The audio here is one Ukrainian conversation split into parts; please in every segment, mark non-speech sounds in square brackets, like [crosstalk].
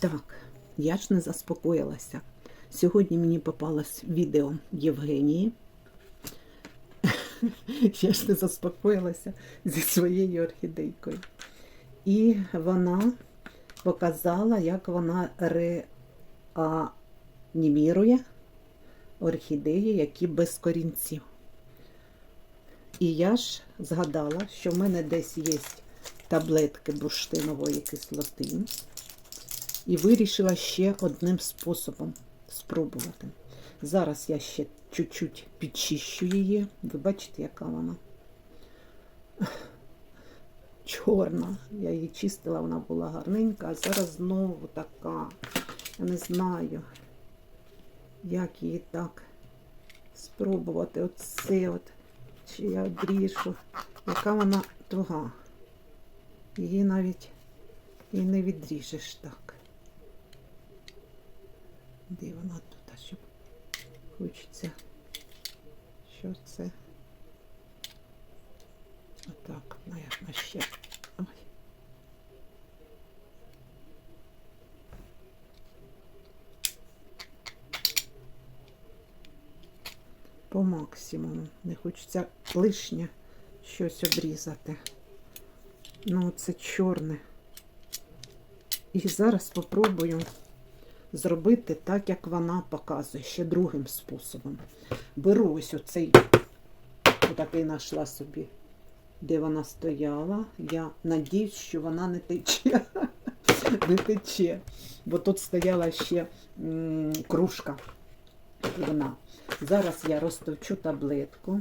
Так, я ж не заспокоїлася. Сьогодні мені попалось відео Євгенії. [laughs] Я ж не заспокоїлася зі своєю орхідейкою. І вона показала, як вона реанімірує орхідеї, які без корінців. І я ж згадала, що в мене десь є таблетки бурштинової кислоти. І вирішила ще одним способом спробувати. Зараз я ще чуть-чуть підчищу її. Ви бачите, яка вона чорна. Я її чистила, вона була гарненька, а зараз знову така. Я не знаю, як її так спробувати. Оце от. Чи я обріжу. Яка вона туга. Її навіть і не відріжеш так. Де вона тут, а щоб хочеться. Що це? Отак, наверное, ще. Ой. По максимуму. Не хочеться лишнє щось обрізати. Ну, це чорне. І зараз спробую зробити так, як вона показує, ще другим способом. Беру ось оцей, отакий знайшла собі, де вона стояла. Я надіюсь, що вона не тече. [laughs] Не тече. Бо тут стояла ще кружка. Вона. Зараз я розтовчу таблетку,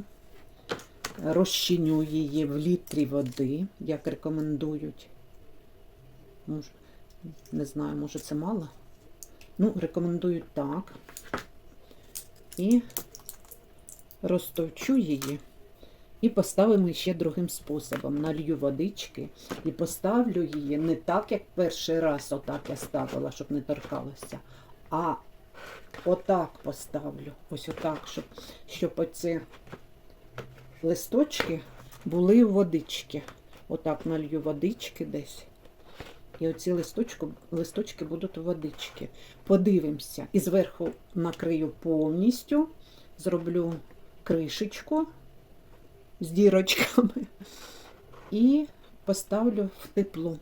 розчиню її в літрі води, як рекомендують. Не знаю, може це мало. Ну, рекомендують так. І розтовчу її. І поставимо ще другим способом. Налью водички і поставлю її не так, як перший раз, отак я ставила, щоб не торкалося, а отак поставлю. Ось отак, щоб, щоб оці листочки були водички. Отак налью водички десь. І оці листочки, листочки будуть водички. Подивимося. І зверху накрию повністю, зроблю кришечку з дірочками і поставлю в тепло.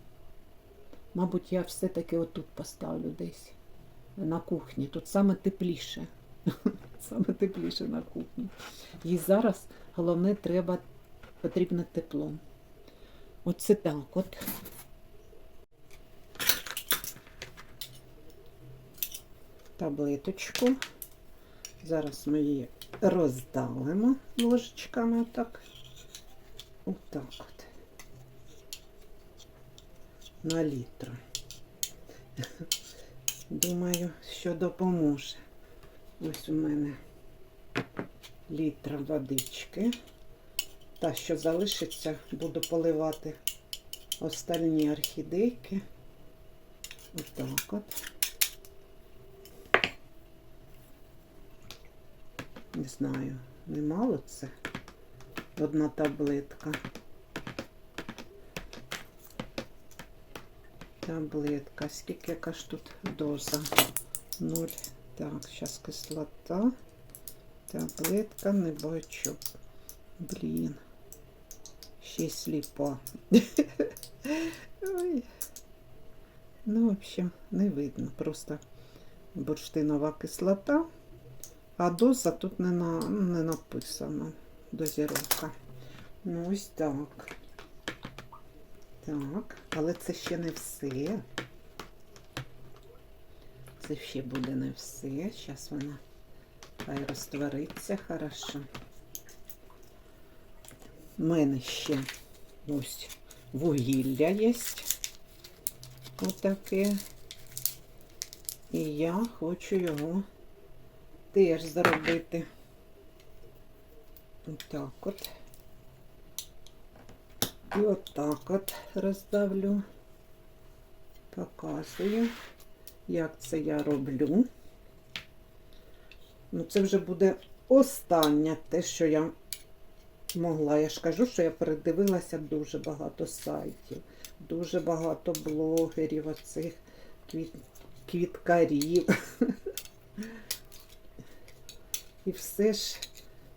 Мабуть, я все-таки отут поставлю десь на кухні. Тут саме тепліше. [laughs] Саме тепліше на кухні. І зараз головне треба потрібне тепло. Оце так от. Таблеточку. Зараз ми її роздавимо ложечками отак. Отак от. На літр. Думаю, що допоможе. Ось у мене літра водички. Та, що залишиться, буду поливати остальні орхідейки. Отак от. Не знаю, немало це. Одна таблетка. Таблетка. Скільки яка ж тут доза? Ноль. Так, зараз кислота. Таблетка не бачу. Блін. Ще й сліпа. Ой. Ну, в общем, не видно. Просто бурштинова кислота. А доза тут не на, не написано. Дозіровка. Ну, ось так. Так, але це ще не все. Це ще буде не все. Зараз вона хай розтвориться хорошо. У мене ще ось вугілля є. Отаке. І я хочу його теж зробити. Отак от. І отак от роздавлю. Показую, як це я роблю. Ну, це вже буде останнє те, що я могла. Я ж кажу, що я передивилася дуже багато сайтів, дуже багато блогерів оцих квіт... квіткарів. [laughs] І все ж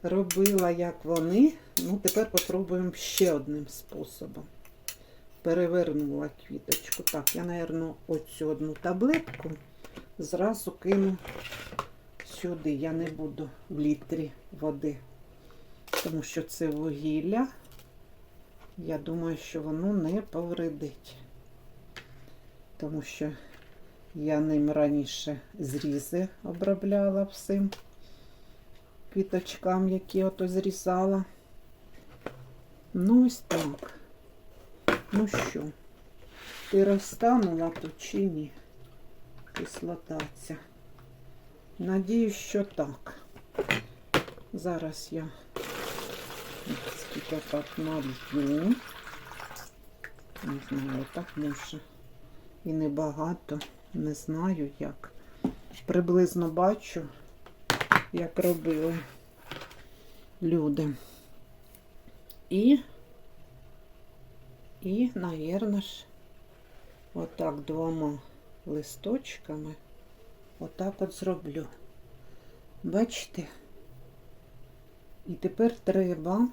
робила, як вони. Ну, тепер попробуємо ще одним способом. Перевернула квіточку. Так, я, мабуть, оцю одну таблетку зразу кину сюди. Я не буду в літрі води, тому що це вугілля. Я думаю, що воно не повредить. Тому що я ним раніше зрізи обробляла всім квіточкам, які ото зрізала. Ну, ось так. Ну що, ти розтанула тут чи ні? Кислота ця. Надіюсь, що так. Зараз я скільки так налью. Не знаю, так може. І небагато. Не знаю як. Приблизно бачу, як робили люди. І, і, навірно ж, отак двома листочками отак от зроблю. Бачите? І тепер треба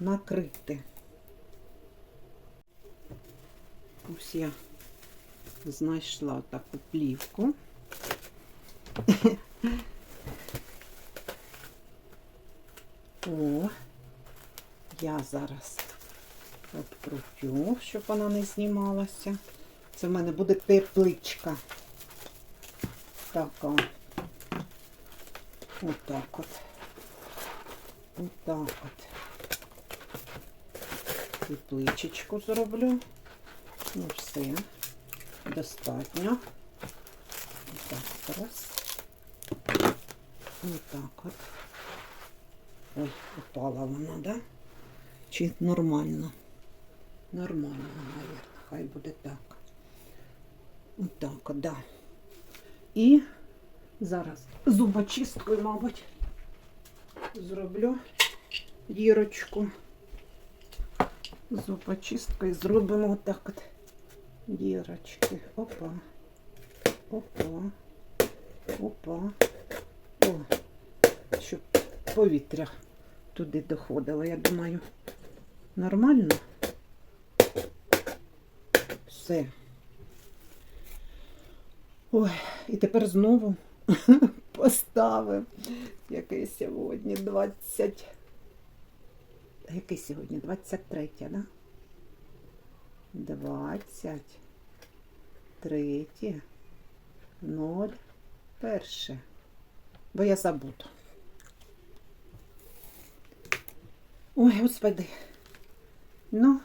накрити. Ось я знайшла таку плівку. О, я зараз обкрутю, щоб вона не знімалася. Це в мене буде тепличка. Така. Отак от. Отак от. Тепличечку зроблю. Ну все. Достатньо. Так, зараз. Отак от. Ой, упала вона, да? Чи нормально? Нормально, мабуть. Хай буде так. Отак, от, да. І зараз зубочисткою, мабуть, зроблю дірочку. Зубочисткою зробимо отак от дірочки. Опа. Опа. Опа. О, щоб повітря туди доходило. Я думаю, нормально. Все. Ой, і тепер знову [laughs] поставив. Який сьогодні 20. Який сьогодні? 23, да? 23, 0, перше. Бо я забуду. Ой, господи. Ну,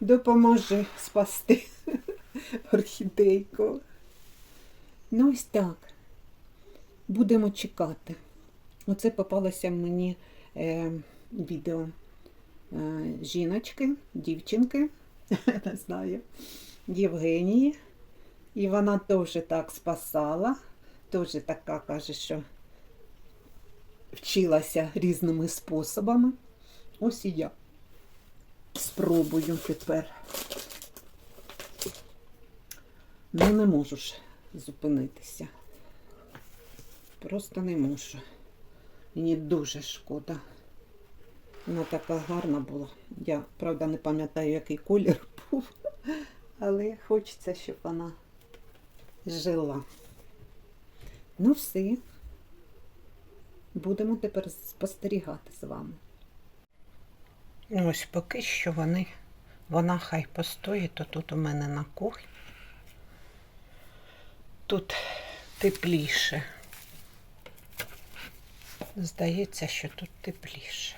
допоможи спасти [laughs] орхідейку. Ну, ось так. Будемо чекати. Оце попалося мені е, відео е, жіночки, дівчинки, [laughs] не знаю, Євгенії. І вона теж так спасала, теж така каже, що вчилася різними способами. Ось і я спробую тепер. Ну, не можу ж зупинитися. Просто не можу. Мені дуже шкода. Вона така гарна була. Я, правда, не пам'ятаю, який колір [laughs] був, але хочеться, щоб вона жила. Ну, все. Будемо тепер спостерігати з вами. Ось поки що вони, вона хай постоїть, то тут у мене на кухні. Тут тепліше. Здається, що тут тепліше.